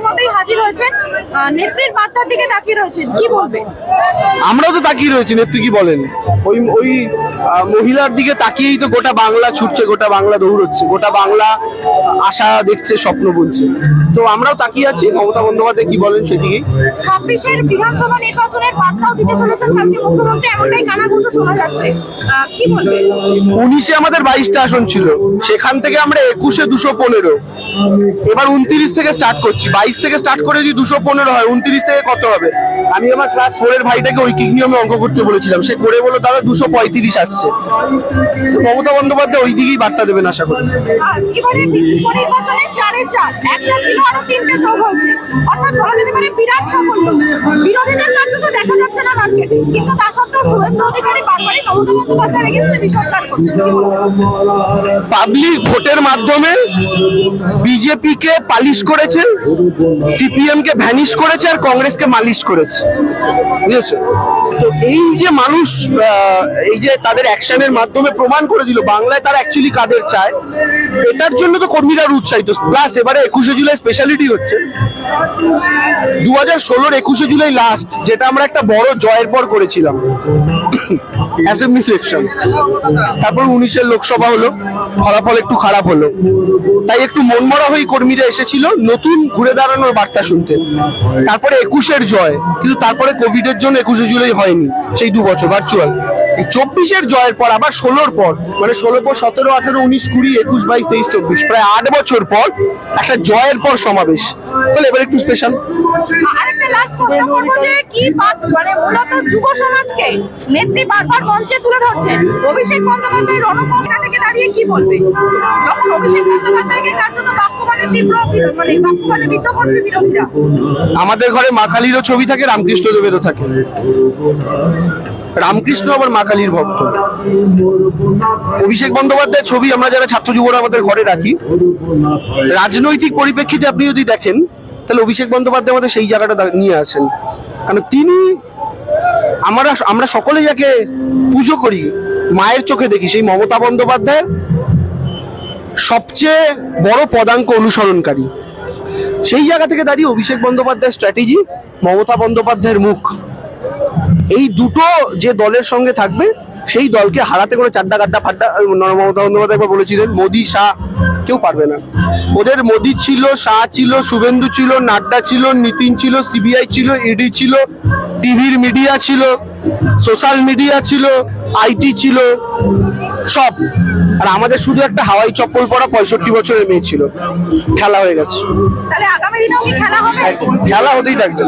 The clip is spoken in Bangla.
ইতিমধ্যেই হাজির হয়েছেন। নেত্রীর বার্তার দিকে তাকিয়ে রয়েছেন। কি আমরাও তো তাকিয়ে রয়েছি নেত্রী কি বলেন? ওই ওই মহিলার দিকে তাকিয়েই তো গোটা বাংলা ছুটছে গোটা বাংলা দৌড়চ্ছে গোটা বাংলা আশা দেখছে স্বপ্ন বুনছে। তো আমরাও তাকিয়ে আছি মমতা বন্দ্যোপাধ্যায় কি বলেন সেদিকেই ছাব্বিশের বিধানসভা নির্বাচনের বার্তাও দিতে চলেছেন কালকে মুখ্যমন্ত্রী এমনটাই শোনা যাচ্ছে। কি উনিশে আমাদের বাইশটা আসন ছিল সেখান থেকে আমরা একুশে দুশো পনেরো। এবার উনত্রিশ থেকে স্টার্ট করছি। বাইশ থেকে স্টার্ট করে যদি দুশো পনেরো হয় উনত্রিশ থেকে কত হবে? আমি আমার ক্লাস ফোর এর ভাইটাকে ঐকিক নিয়মে অঙ্ক করতে বলেছিলাম। সে করে বলো তাহলে দুশো পঁয়ত্রিশ আসছে। মমতা বন্দ্যোপাধ্যায় ওই দিকেই বার্তা দেবেন আশা করি? পাবলিক ভোটের মাধ্যমে বিজেপি কে পালিশ করেছে সিপিএম কে ভ্যানিশ করেছে আর কংগ্রেসকে মালিশ করেছে। বুঝেছ? তো এই যে মানুষ এই যে তাদের অ্যাকশনের মাধ্যমে প্রমাণ করে দিল, বাংলায় তারা অ্যাকচুয়ালি কাদের চায়? এটার জন্য তো কর্মীরা উৎসাহিত প্লাস এবারে একুশে জুলাই স্পেশালিটি হচ্ছে। দু হাজার ষোলোর একুশে জুলাই লাস্ট যেটা আমরা একটা বড় জয়ের পর করেছিলাম। অ্যাসেম্বলি ইলেকশন তারপর উনিশের লোকসভা হলো। ফলাফল একটু খারাপ হলো। তাই একটু মনমরা হয়ে কর্মীরা এসেছিল। নতুন ঘুরে দাঁড়ানোর বার্তা শুনতে। তারপরে একুশের জয়। কিন্তু তারপরে কোভিডের জন্য একুশে জুলাই হয়নি। সেই দু বছর ভার্চুয়াল চব্বিশের জয়ের পর আবার ষোলোর পর মানে ষোলোর পর সতেরো আঠেরো উনিশ কুড়ি একুশ বাইশ তেইশ চব্বিশ প্রায় আট বছর পর একটা জয়ের পর সমাবেশ। তাহলে এবার একটু স্পেশাল আরেকটা লাস্ট প্রশ্ন করব যে কি মানে মূলত যুব সমাজকে নেত্রী বারবার মঞ্চে তুলে ধরছেন অভিষেক বন্দ্যোপাধ্যায় রণকৌশা থেকে দাঁড়িয়ে কি বলবে? যখন অভিষেক বন্দ্যোপাধ্যায়কে কার জন্য বাক্যমানে তীব্র মানে বাক্যমানে বিদ্ধ করছে বিরোধীরা। আমাদের ঘরে মা কালীরও ছবি থাকে রামকৃষ্ণ দেবেরও থাকে। রামকৃষ্ণ আবার মা কালীর ভক্ত। অভিষেক বন্দ্যোপাধ্যায়ের ছবি আমরা যারা ছাত্র যুবরা আমাদের ঘরে রাখি, রাজনৈতিক পরিপ্রেক্ষিতে আপনি যদি দেখেন, তাহলে অভিষেক বন্দ্যোপাধ্যায় আমাদের সেই জায়গাটা নিয়ে আসেন। কারণ তিনি আমরা আমরা সকলে যাকে পুজো করি, মায়ের চোখে দেখি, সেই মমতা বন্দ্যোপাধ্যায় সবচেয়ে বড় পদাঙ্ক অনুসরণকারী। সেই জায়গা থেকে দাঁড়িয়ে অভিষেক বন্দ্যোপাধ্যায়ের স্ট্র্যাটেজি মমতা বন্দ্যোপাধ্যায়ের মুখ। এই দুটো যে দলের সঙ্গে থাকবে সেই দলকে হারাতে কোনো চাড্ডা গাড্ডা ফাড্ডা মমতা বন্দ্যোপাধ্যায় একবার বলেছিলেন মোদি শাহ কেউ পারবে না। ওদের মোদি ছিল শাহ ছিল শুভেন্দু ছিল নাড্ডা ছিল নিতিন ছিল সিবিআই ছিল ইডি ছিল টিভির মিডিয়া ছিল সোশ্যাল মিডিয়া ছিল আইটি ছিল সব। আর আমাদের শুধু একটা হাওয়াই চপ্পল পরা পঁয়ষট্টি বছরের মেয়ে ছিল। খেলা হয়ে গেছে। খেলা হতেই থাকবে।